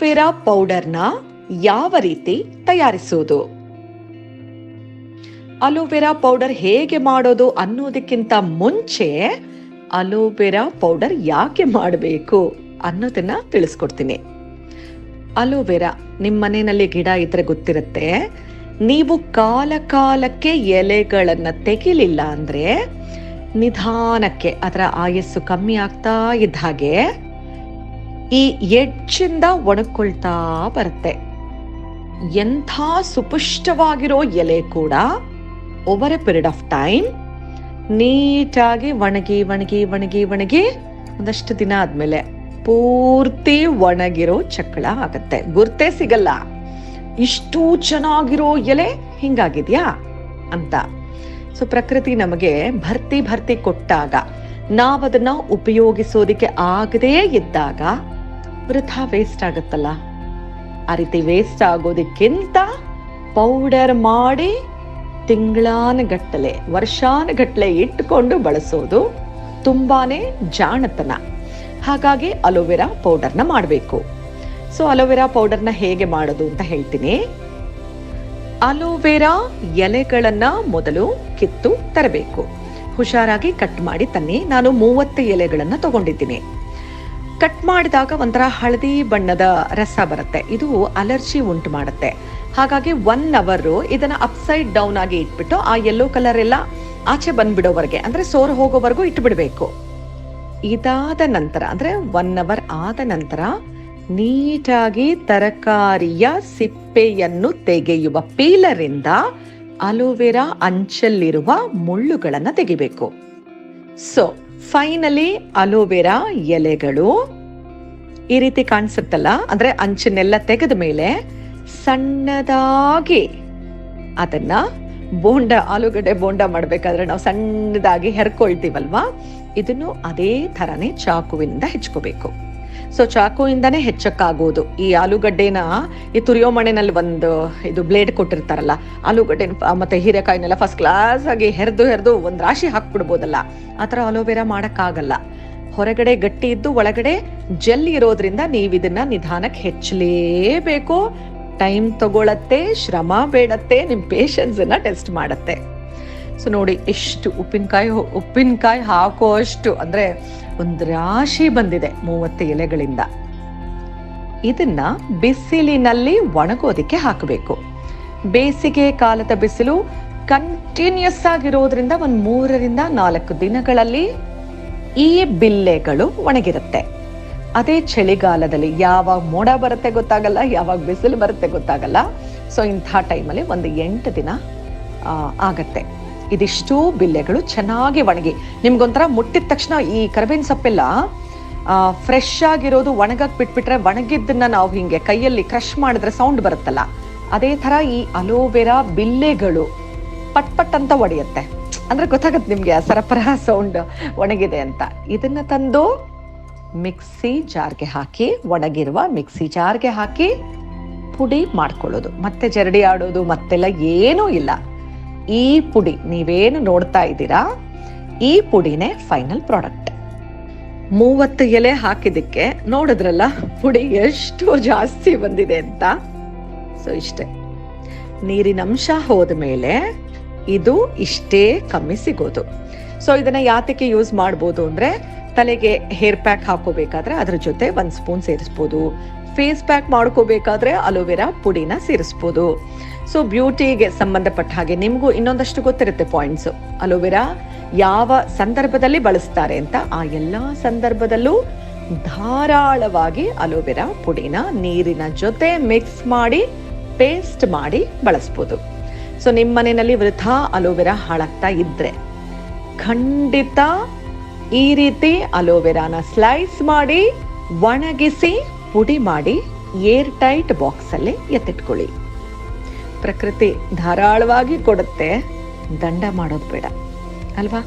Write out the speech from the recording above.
Aloe vera ಪೌಡರ್ನ ಯಾವ ರೀತಿ ತಯಾರಿಸುವುದು? ಅಲೋವೆರಾ ಪೌಡರ್ ಹೇಗೆ ಮಾಡೋದು ಅನ್ನೋದಕ್ಕಿಂತ ಮುಂಚೆ ಅಲೋವೆರಾ ಪೌಡರ್ ಯಾಕೆ ಮಾಡಬೇಕು ಅನ್ನೋದನ್ನ ತಿಳಿಸ್ಕೊಡ್ತೀನಿ. ಅಲೋವೆರಾ ನಿಮ್ಮ ಮನೆಯಲ್ಲಿ ಗಿಡ ಇದ್ರೆ ಗೊತ್ತಿರುತ್ತೆ, ನೀವು ಕಾಲ ಕಾಲಕ್ಕೆ ಎಲೆಗಳನ್ನ ತೆಗಿಲಿಲ್ಲ ಅಂದ್ರೆ ನಿಧಾನಕ್ಕೆ ಅದರ ಆಯಸ್ಸು ಕಮ್ಮಿ ಆಗ್ತಾ ಇದ್ದ ಹಾಗೆ ಈ ಎಡ್ಜಿಂದ ಒಣಕೊಳ್ತಾ ಬರುತ್ತೆ. ಎಂಥ ಸುಪುಷ್ಟವಾಗಿರೋ ಎಲೆ ಕೂಡ over a period of time ನೀಟಾಗಿ ಒಣಗಿ ಒಣಗಿ ಒಣಗಿ ಒಣಗಿ ಒಂದಷ್ಟು ದಿನ ಆದ್ಮೇಲೆ ಪೂರ್ತಿ ಒಣಗಿರೋ ಚಕ್ಕಳ ಆಗತ್ತೆ. ಗುರ್ತೇ ಸಿಗಲ್ಲ. ಇಷ್ಟು ಚೆನ್ನಾಗಿರೋ ಎಲೆ ಹಿಂಗಾಗಿದ್ಯಾ ಅಂತ. ಸೊ ಪ್ರಕೃತಿ ನಮಗೆ ಭರ್ತಿ ಭರ್ತಿ ಕೊಟ್ಟಾಗ ನಾವದನ್ನ ಉಪಯೋಗಿಸೋದಿಕ್ಕೆ ಆಗದೇ ಇದ್ದಾಗ ವೃಥಾ ವೇಸ್ಟ್ ಆಗತ್ತಲ್ಲ? ಆ ರೀತಿ ವೇಸ್ಟ್ ಆಗೋದಕ್ಕಿಂತ ಪೌಡರ್ ಮಾಡಿ ತಿಂಗಳಾನಗಟ್ಟಲೆ ವರ್ಷಾನುಗಟ್ಟಲೆ ಇಟ್ಟುಕೊಂಡು ಬಳಸೋದು ತುಂಬಾನೇ ಜಾಣತನ. ಹಾಗಾಗಿ ಅಲೋವೆರಾ ಪೌಡರ್ನ ಮಾಡಬೇಕು. ಸೊ ಅಲೋವೆರಾ ಪೌಡರ್ನ ಹೇಗೆ ಮಾಡೋದು ಅಂತ ಹೇಳ್ತೀನಿ. ಅಲೋವೆರಾ ಎಲೆಗಳನ್ನ ಮೊದಲು ಕಿತ್ತು ತರಬೇಕು. ಹುಷಾರಾಗಿ ಕಟ್ ಮಾಡಿ ತನ್ನಿ. ನಾನು ಮೂವತ್ತು ಎಲೆಗಳನ್ನು ತಗೊಂಡಿದ್ದೀನಿ. ಕಟ್ ಮಾಡಿದಾಗ ಒಂಥರ ಹಳದಿ ಬಣ್ಣದ ರಸ ಬರುತ್ತೆ. ಇದು ಅಲರ್ಜಿ ಉಂಟು ಮಾಡುತ್ತೆ. ಹಾಗಾಗಿ ಒನ್ ಅವರು ಇದನ್ನ ಅಪ್ಸೈಡ್ ಡೌನ್ ಆಗಿ ಇಟ್ಬಿಟ್ಟು ಆ ಯೆಲ್ಲೋ ಕಲರ್ ಎಲ್ಲ ಆಚೆ ಬಂದ್ಬಿಡೋವರೆಗೆ, ಅಂದ್ರೆ ಸೋರ್ ಹೋಗೋವರೆಗೂ ಇಟ್ಬಿಡಬೇಕು. ಇದಾದ ನಂತರ, ಅಂದ್ರೆ ಒನ್ ಅವರ್ ಆದ ನಂತರ ನೀಟಾಗಿ ತರಕಾರಿಯ ಸಿಪ್ಪೆಯನ್ನು ತೆಗೆಯುವ ಪೀಲರಿಂದ ಅಲೋವೆರಾ ಅಂಚಲ್ಲಿರುವ ಮುಳ್ಳುಗಳನ್ನು ತೆಗಿಬೇಕು. ಸೊ ಫೈನಲಿ ಅಲೋವೆರಾ ಎಲೆಗಳು. ಈ ರೀತಿ ಕಾಣಿಸುತ್ತಲ್ಲ? ಅಂದ್ರೆ ಅಂಚನ್ನೆಲ್ಲ ತೆಗೆದ ಮೇಲೆ ಸಣ್ಣದಾಗಿ ಅದನ್ನ ಬೋಂಡ, ಆಲೂಗಡ್ಡೆ ಬೋಂಡ ಮಾಡ್ಬೇಕಾದ್ರೆ ನಾವು ಸಣ್ಣದಾಗಿ ಹೆರ್ಕೊಳ್ತೀವಲ್ವಾ? ಇದನ್ನು ಅದೇ ತರನೇ ಚಾಕುವಿನಿಂದ ಹೆಚ್ಕೋಬೇಕು. ಸೊ ಚಾಕುವಿಂದನೇ ಹೆಚ್ಚಕ್ಕಾಗೋದು. ಈ ಆಲೂಗಡ್ಡೆನ, ಈ ತುರಿಯೋ ಮಣೆನಲ್ಲಿ ಒಂದು ಇದು ಬ್ಲೇಡ್ ಕೊಟ್ಟಿರ್ತಾರಲ್ಲ ಆಲೂಗಡ್ಡೆ ಮತ್ತೆ ಹೀರೆಕಾಯಿನೆಲ್ಲ ಫಸ್ಟ್ ಕ್ಲಾಸ್ ಆಗಿ ಹೆರ್ದು ಹೆರ್ದು ಒಂದ್ ರಾಶಿ ಹಾಕ್ಬಿಡ್ಬೋದಲ್ಲ, ಆ ಥರ ಅಲೋವೆರಾ ಮಾಡಕ್ಕಾಗಲ್ಲ. ಹೊರಗಡೆ ಗಟ್ಟಿ ಇದ್ದು ಒಳಗಡೆ ಜೆಲ್ ಇರೋದ್ರಿಂದ ನೀವು ಇದನ್ನ ನಿಧಾನಕ್ಕೆ ಹೆಚ್ಚಲೇಬೇಕು. ಟೈಮ್ ತಗೊಳತ್ತೆ, ಶ್ರಮ ಬೇಡತ್ತೆ ನಿಮ್ಮ ಪೇಷನ್ಸ್ ಅನ್ನ ಟೆಸ್ಟ್ ಮಾಡತ್ತೆ. ಸೊ ನೋಡಿ, ಎಷ್ಟು ಉಪ್ಪಿನಕಾಯಿ ಉಪ್ಪಿನಕಾಯಿ ಹಾಕುವಷ್ಟು ಅಂದ್ರೆ ಒಂದು ರಾಶಿ ಬಂದಿದೆ ಮೂವತ್ತು ಎಲೆಗಳಿಂದ. ಇದನ್ನ ಬಿಸಿಲಿನಲ್ಲಿ ಒಣಗೋದಕ್ಕೆ ಹಾಕಬೇಕು. ಬೇಸಿಗೆ ಕಾಲದ ಬಿಸಿಲು ಕಂಟಿನ್ಯೂಸ್ ಆಗಿರೋದ್ರಿಂದ ಒಂದು ಮೂರರಿಂದ ನಾಲ್ಕು ದಿನಗಳಲ್ಲಿ ಈ ಬಿಲ್ಲೆಗಳು ಒಣಗಿರುತ್ತೆ. ಅದೇ ಚಳಿಗಾಲದಲ್ಲಿ ಯಾವಾಗ ಮೋಡ ಬರುತ್ತೆ ಗೊತ್ತಾಗಲ್ಲ, ಯಾವಾಗ ಬಿಸಿಲು ಬರುತ್ತೆ ಗೊತ್ತಾಗಲ್ಲ. ಸೊ ಇಂಥ ಟೈಮಲ್ಲಿ ಒಂದು ಎಂಟು ದಿನ ಆಗತ್ತೆ. ಇದಿಷ್ಟು ಬಿಲ್ಲೆಗಳು ಚೆನ್ನಾಗಿ ಒಣಗಿ. ನಿಮ್ಗೊಂಥರ ಮುಟ್ಟಿದ ತಕ್ಷಣ ಈ ಕರಬೇನ್ ಸೊಪ್ಪೆಲ್ಲ ಫ್ರೆಶ್ ಆಗಿರೋದು ಒಣಗಕ್ ಬಿಟ್ಬಿಟ್ರೆ ಒಣಗಿದ್ದನ್ನ ನಾವು ಹಿಂಗೆ ಕೈಯಲ್ಲಿ ಕ್ರಶ್ ಮಾಡಿದ್ರೆ ಸೌಂಡ್ ಬರುತ್ತಲ್ಲ. ಅದೇ ತರ ಈ ಅಲೋವೆರಾ ಬಿಲ್ಲೆಗಳು ಪಟ್ ಪಟ್ ಅಂತ ಒಡೆಯುತ್ತೆ. ಅಂದ್ರೆ ಗೊತ್ತಾಗುತ್ತೆ ನಿಮ್ಗೆ ಸರಪರ ಸೌಂಡ್ ಒಣಗಿದೆ ಅಂತ. ಇದನ್ನ ತಂದು ಮಿಕ್ಸಿ ಜಾರ್ಗೆ ಹಾಕಿ, ಒಣಗಿರುವ ಮಿಕ್ಸಿ ಜಾರ್ಗೆ ಹಾಕಿ ಪುಡಿ ಮಾಡ್ಕೊಳ್ಳೋದು. ಮತ್ತೆ ಜರಡಿ ಆಡೋದು, ಮತ್ತೆಲ್ಲ ಏನೂ ಇಲ್ಲ. ಈ ಪುಡಿ ನೀವೇನು ನೋಡ್ತಾ ಇದ್ದೀರಾ? ಈ ಪುಡಿನೇ ಫೈನಲ್ ಪ್ರಾಡಕ್ಟ್. ಮೂವತ್ತು ಎಲೆ ಹಾಕಿದ್ದಕ್ಕೆ ನೋಡಿದ್ರಲ್ಲ, ಪುಡಿ ಎಷ್ಟು ಜಾಸ್ತಿ ಬಂದಿದೆ ಅಂತ. ಸೊ ಇಷ್ಟೇ. ನೀರಿನ ಅಂಶ ಹೋದ ಮೇಲೆ ಇದು ಇಷ್ಟೇ ಕಮ್ಮಿ ಸಿಗೋದು. ಸೊ ಇದನ್ನ ಯಾತಕ್ಕೆ ಯೂಸ್ ಮಾಡ್ಬೋದು ಅಂದ್ರೆ, ತಲೆಗೆ ಹೇರ್ ಪ್ಯಾಕ್ ಹಾಕೋಬೇಕಾದ್ರೆ ಅದ್ರ ಜೊತೆ ಒಂದು ಸ್ಪೂನ್ ಸೇರಿಸ್ಬೋದು. ಫೇಸ್ ಪ್ಯಾಕ್ ಮಾಡ್ಕೋಬೇಕಾದ್ರೆ ಅಲೋವೆರಾ ಪುಡಿನ ಸೇರಿಸ್ಬೋದು. ಸೊ ಬ್ಯೂಟಿಗೆ ಸಂಬಂಧಪಟ್ಟ ಹಾಗೆ ನಿಮಗೂ ಇನ್ನೊಂದಷ್ಟು ಗೊತ್ತಿರುತ್ತೆ ಪಾಯಿಂಟ್ಸ್ ಅಲೋವೆರಾ ಯಾವ ಸಂದರ್ಭದಲ್ಲಿ ಬಳಸ್ತಾರೆ ಅಂತ ಆ ಎಲ್ಲಾ ಸಂದರ್ಭದಲ್ಲೂ ಧಾರಾಳವಾಗಿ ಅಲೋವೆರಾ ಪುಡಿನ ನೀರಿನ ಜೊತೆ ಮಿಕ್ಸ್ ಮಾಡಿ ಪೇಸ್ಟ್ ಮಾಡಿ ಬಳಸ್ಬೋದು. ಸೊ ನಿಮ್ಮ ಮನೆಯಲ್ಲಿ ವೃಥಾ ಅಲೋವೆರಾ ಹಾಳಾಗ್ತಾ ಇದ್ರೆ ಖಂಡಿತ ಈ ರೀತಿ ಅಲೋವೆರಾನ ಸ್ಲೈಸ್ ಮಾಡಿ ಒಣಗಿಸಿ ಪುಡಿ ಮಾಡಿ ಏರ್ ಟೈಟ್ ಬಾಕ್ಸ್ ಅಲ್ಲಿ ಎತ್ತಿಟ್ಕೊಳ್ಳಿ. ಪ್ರಕೃತಿ ಧಾರಾಳವಾಗಿ ಕೊಡುತ್ತೆ. ದಂಡ ಮಾಡೋದು ಬೇಡ. ಅಲ್ವಾ?